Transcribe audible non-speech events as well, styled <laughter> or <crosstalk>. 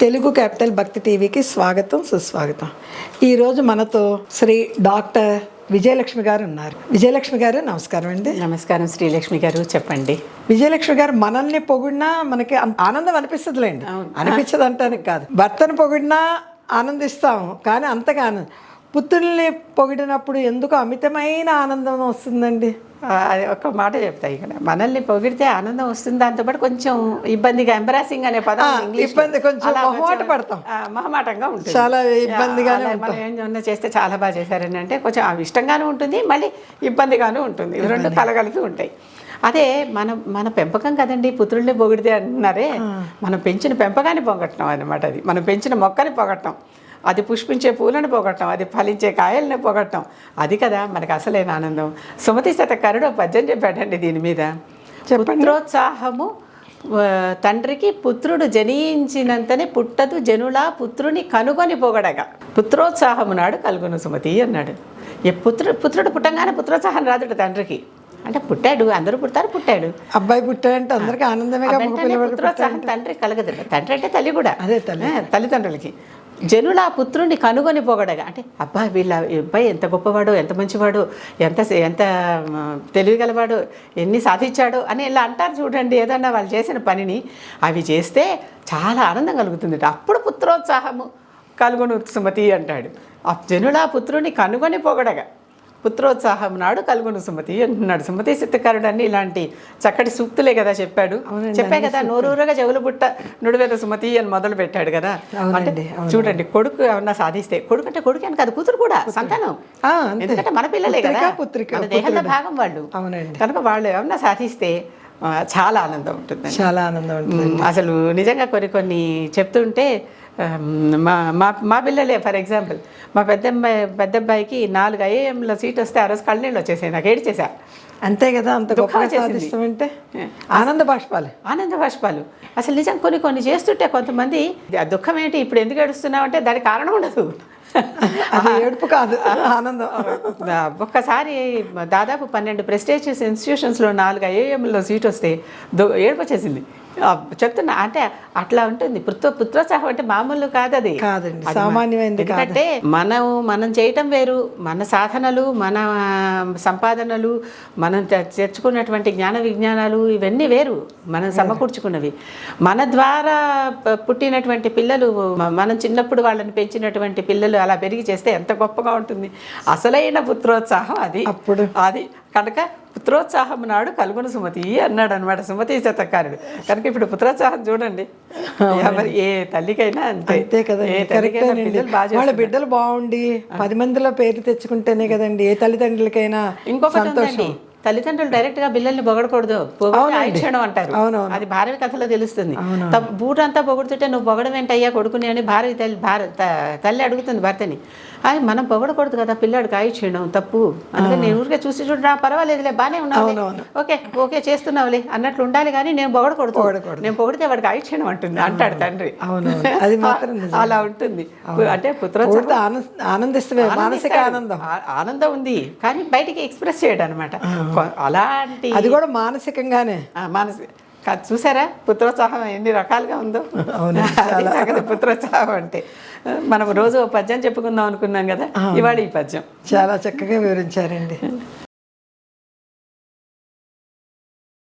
Telugu capital భక్తి టీవీకి స్వాగతం సుస్వాగతం. ఈరోజు మనతో శ్రీ డాక్టర్ విజయలక్ష్మి గారు ఉన్నారు. విజయలక్ష్మి గారు నమస్కారం అండి. నమస్కారం శ్రీలక్ష్మి గారు చెప్పండి. విజయలక్ష్మి గారు మనల్ని పొగిడినా మనకి ఆనందం అనిపిస్తుందిలేండి. అనిపించదు అంటానికి కాదు. భర్తను పొగిడినా ఆనందిస్తాం కానీ అంతగా ఆనందం. పుత్రుల్ని పొగిడినప్పుడు ఎందుకు అమితమైన ఆనందం వస్తుందండి? అది ఒక మాట చెప్తా ఇక్కడ. మనల్ని పొగిడితే ఆనందం వస్తుంది దాంతోపాటు కొంచెం ఇబ్బందిగా ఎంబరాసింగ్ అనే పదం. ఇబ్బంది, కొంచెం మొహమాట పడతాం. మొహమాటంగా ఉంటుంది. చాలా ఇబ్బందిగానే అలా మనం ఏమన్నా చేస్తే చాలా బాగా చేశారని అంటే కొంచెం ఇష్టంగానూ ఉంటుంది మళ్ళీ ఇబ్బందిగానూ ఉంటుంది. ఇవి రెండు కలగలుతూ ఉంటాయి. అదే మన మన పెంపకం కదండి పుత్రుల్ని పొగిడితే అంటున్నారే మనం పెంచిన పెంపకాన్ని పొగట్టడం అనమాట అది. మనం పెంచిన మొక్కని పొగట్టం అది పుష్పించే పూలను పొగట్టం అది ఫలించే కాయల్ని పొగట్టం అది కదా మనకు అసలైన ఆనందం. సుమతి శతకారుడు పద్యం చెప్పాడండి దీని మీద. పుత్రోత్సాహము తండ్రికి పుత్రుడు జనించినంతనే పుట్టదు జనులా పుత్రుని కనుగొని పొగడగా. పుత్రోత్సాహము నాడు కలుగును సుమతి అన్నాడు. ఏ పుత్రుడు పుత్రుడు పుట్టంగానే పుత్రోత్సాహం రాదుడు తండ్రికి. అంటే పుట్టాడు అందరూ పుడతారు పుట్టాడు. అబ్బాయి పుట్టాడంటే అందరికీ ఆనందమే పుత్రోత్సాహం తండ్రి కలగదు. తండ్రి అంటే తల్లి కూడా. అదే తల్లి. తల్లిదండ్రులకి. జనుల ఆ కనుగొని పొగడగా. అంటే అబ్బా వీళ్ళ అబ్బాయి ఎంత గొప్పవాడు ఎంత మంచివాడు ఎంత ఎంత తెలివిగలవాడు ఎన్ని సాధించాడు అని ఇలా అంటారు చూడండి. ఏదన్నా వాళ్ళు చేసిన పనిని అవి చేస్తే చాలా ఆనందం కలుగుతుంది అప్పుడు పుత్రోత్సాహము కలుగును సుమతి అంటాడు. ఆ జనుల ఆ పుత్రుని కనుగొని పొగడగా. పుత్రోత్సాహం నాడు కలుగును సుమతి అంటున్నాడు. సుమతి సిద్ధకారుడు అన్ని ఇలాంటి చక్కటి సూక్తులే కదా చెప్పాడు. చెప్పే కదా నోరూరగా చెవులు పుట్ట నుడివేద సుమతి అని మొదలు పెట్టాడు కదా. అంటే చూడండి కొడుకు ఏమన్నా సాధిస్తే కొడుకు అంటే కొడుకు అని కాదు కూతురు కూడా సంతానం. ఎందుకంటే మన పిల్లలే కదా. దేహంలో భాగం వాళ్ళు. అవునండి. కనుక వాళ్ళు ఏమన్నా సాధిస్తే చాలా ఆనందం ఉంటుంది చాలా ఆనందం ఉంటుంది. అసలు నిజంగా కొన్ని కొన్ని చెప్తుంటే మా మా మా పిల్లలే ఫర్ ఎగ్జాంపుల్ మా పెద్ద అమ్మాయి పెద్ద అబ్బాయికి నాలుగు ఐఏఎంలో సీట్ వస్తే ఆ రోజు కళ్ళనీళ్ళు వచ్చేసాయి నాకు ఏడ్చేసా. అంతే కదా అంత గొప్పగా. సాధిస్తామంటే? ఆనంద బాష్పాలు. ఆనంద బాష్పాలు. అసలు నిజం కొన్ని కొన్ని చేస్తుంటే కొంతమంది ఆ దుఃఖం ఏంటి? ఇప్పుడు ఎందుకు ఏడుస్తున్నావు? అంటే దానికి కారణం ఉండదు. అది ఏడుపు కాదు ఆనందం. ఒక్కసారి దాదాపు పన్నెండు ప్రెస్టేజియస్ ఇన్స్టిట్యూషన్స్లో నాలుగు ఐఏఎంలో సీట్ వస్తే దో- ఏడుపు వచ్చేసింది. చెప్తున్నా. అంటే అట్లా ఉంటుంది. పుత్ర పుత్రోత్సాహం అంటే మామూలు కాదు అది కాదండి, సామాన్యమైనది. ఎందుకంటే మనం మనం చేయటం వేరు. మన సాధనలు మన సంపాదనలు మనం తెచ్చుకున్నటువంటి జ్ఞాన విజ్ఞానాలు ఇవన్నీ వేరు. మనం సమకూర్చుకున్నవి. మన ద్వారా పుట్టినటువంటి పిల్లలు మనం చిన్నప్పుడు వాళ్ళని పెంచినటువంటి పిల్లలు అలా పెరిగి చేస్తే ఎంత గొప్పగా ఉంటుంది. అసలైన పుత్రోత్సాహం అది. అప్పుడు. అది. కనుక పుత్రోత్సాహం నాడు కలుగును సుమతి అన్నాడు అనమాట సుమతి శతకారుడు. కనుక ఇప్పుడు పుత్రోత్సాహం చూడండి. ఎవరి ఏ తల్లికైనా అంతే. అంతే కదా వాళ్ళ. బిడ్డలు బాగుండి పది మందిలో పేరు తెచ్చుకుంటేనే కదండి ఏ తల్లిదండ్రులకైనా ఇంకొకటి ఉందండి. తల్లిదండ్రులు డైరెక్ట్గా పిల్లల్ని పొగడకూడదు. అంటారు. అది భార్య కథలో తెలుస్తుంది. బూటంతా పొగుడుతుంటే నువ్వు పొగడం ఏంటయ్యా కొడుకుని అని భార్య తల్లి తల్లి అడుగుతుంది భర్తని. అది మనం పొగడకూడదు కదా పిల్లాడికి ఆయుక్షణం తప్పు. అందుకని నేను ఊరికే చూసి చూడరా పర్వాలేదులే బానే ఉన్నావు ఓకే ఓకే చేస్తున్నావులే అన్నట్లు ఉండాలి కానీ నేను పొగడకూడదు. నేను పొగిడితే వాడికి ఆయుక్షణం అంటుంది అంటాడు తండ్రి. <laughs> అది మాత్రం. అలా ఉంటుంది. అంటే పుత్రోత్సాహం కొడితే ఆనంద ఆనందిస్తవే మానసిక ఆనందం. ఆనందం ఉంది. కానీ బయటికి ఎక్స్ప్రెస్ చేయడం అనమాట అలాంటి అది కూడా మానసికంగానే. ఆ, మానసి కాదు చూసారా? పుత్రోత్సాహం ఎన్ని రకాలుగా ఉందో. అవును, పుత్రోత్సాహం అంటే. మనం రోజు పద్యం చెప్పుకుందాం అనుకున్నాం కదా ఇవాళ ఈ పద్యం. చాలా చక్కగా వివరించారండి.